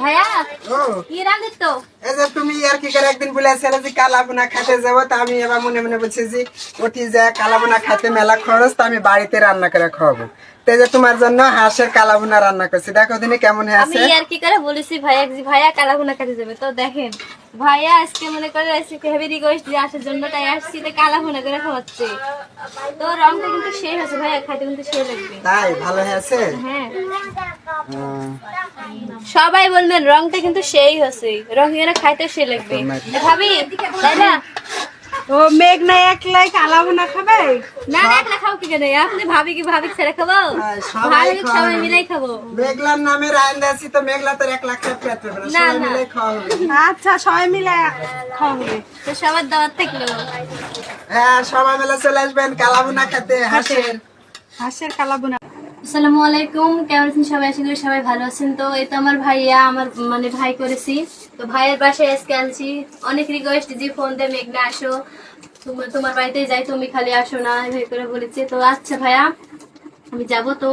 ভাইয়া কি তো? এই যে তুমি আর কি করে একদিন বলেছিলে যে কালা বোনা খাতে যাব তা আমি এবার মনে মনে বলছি যে উঠি যে কালা বোনা খাতে মেলা খরচ তো আমি বাড়িতে রান্না করে খাওয়াবো। তো যে তোমার জন্য হাঁসের কালা বোনা রান্না করছি। দেখো দিনে কেমন আমি আর কি করে বলেছি ভাইয়া যে ভাইয়া কালাভুনা কাটে যাবে। তো দেখেন ভাইয়া আজকে মনে করে হেভি রিকোয়েস্ট দিয়ে আসার জন্য তাই আসছি তো কালাভুনা করে খাওয়াচ্ছে। তো রংটা কিন্তু সেই হয়েছে ভাইয়া খাইতে কিন্তু সেই লাগবে। তাই ভালো হয়েছে হ্যাঁ। সবাই বলবেন রংটা কিন্তু সেই হয়েছে রং খাইতে সে লাগবে। ভাবি তাই না ও মেঘ না একলাই কালাবো না খাবে? না না একলা খাও কি কেন আপনি ভাবি কি ভাবি ছেড়ে খাব? ভাবি সবাই। মিলাই খাব। মেঘলার নামে রায়ন দিয়েছি তো মেঘলা তোর এক লাখ টাকা পেতে পারে না, না। আচ্ছা সবাই মিলে খাওয়া হবে। তো সবার দাওয়াত থাকল? হ্যাঁ সবাই মিলে চলে আসবেন কালা বোনা খেতে হাঁসের। হাঁসের কালাবো না। আসসালামু আলাইকুম, কেমন আছেন সবাই? আশা করি সবাই ভালো আছেন। তো এই তো আমার ভাইয়া, আমার মানে ভাই করেছি। তো ভাইয়ের বাসায় আজকে আনছি। অনেক রিকোয়েস্ট যে ফোন দিয়ে, মেঘনা আসো। তোমার বাড়িতে যাই, তুমি খালি আসো না, এভাবে করে বলেছি। তো আচ্ছা ভাইয়া আমি যাব তো।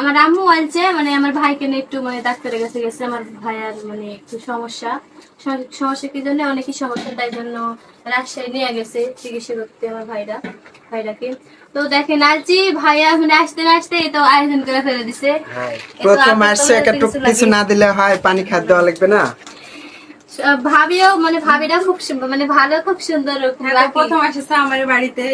আমার আম্মু বলছে মানে আমার ভাইকে নিয়ে একটু মানে ডাক্তারের কাছে গেছে। আমার ভাইয়ার মানে একটু সমস্যা। সমস্যা কি জন্য? অনেকই সমস্যা। তাই জন্য রাজশাহী নিয়ে গেছে চিকিৎসা করতে আমার ভাইরা ভাইরাকে। তো দেখেন আজই ভাইয়া মানে আসতে না আসতে তো আয়োজন করে ফেলে দিছে। এই প্রথম আসছে একটু কিছু না দিলে হয় পানি খাদ্য লাগবে না? ভাবিও মানে ভাবিরা খুব সুন্দর মানে ভালো খুব সুন্দর হ্যাঁ। প্রথম আসছে আমাদের বাড়িতে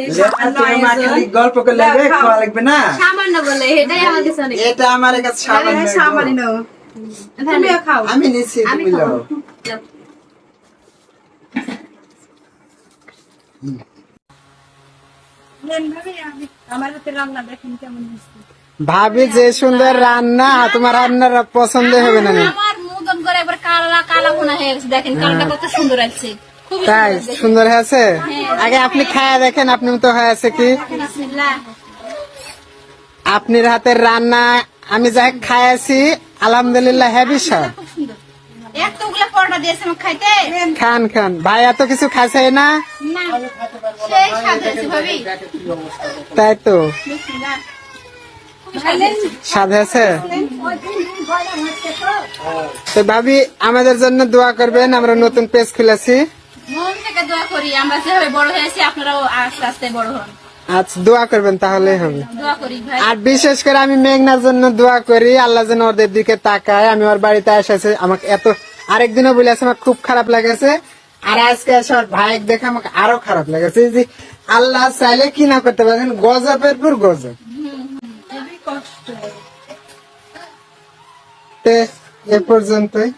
গল্প করলে খাওয়া লাগবে না? সামান্য বলে এটাই আমার কাছে এটা আমার কাছে সামান্য। সামান্য। আমি নিচ্ছি আমি আমার ভাবি যে সুন্দর রান্না তোমার রান্নার পছন্দ হবে না নি? আমার মুদন করে একবার কালা কালা হয়ে গেছে দেখেন কালারটা কত সুন্দর আছে। তাই সুন্দর হয়েছে আগে আপনি খায়া দেখেন আপনি তো হয়েছে কি? আপনার হাতের রান্না আমি যা খাইছি আলহামদুলিল্লাহ আমাকে খাইতে? খান খান। ভাই এত কিছু খাইছে না? তাই তো। স্বাদ হয়েছে। তো ভাবি আমাদের জন্য দোয়া করবেন আমরা নতুন পেজ খুলেছি। দোয়া করি আমরা যেভাবে বড় হয়েছি আপনারাও আস্তে আস্তে বড় হন। আচ্ছা দোয়া করবেন তাহলে হবে। ভাই। আর বিশেষ করে আমি মেঘনার জন্য দোয়া করি আল্লাহ যেন ওদের দিকে তাকায়। আমি ওর বাড়িতে এসেছে আমাকে এত আরেকদিনও বলেছে আমার খুব খারাপ লেগেছে। আর আজকে এসে ওর ভাইকে দেখে আমাকে আরও খারাপ লেগেছে। যে আল্লাহ চাইলে কি না করতে পারেন গজবের পর গজব। কষ্ট। এ পর্যন্তই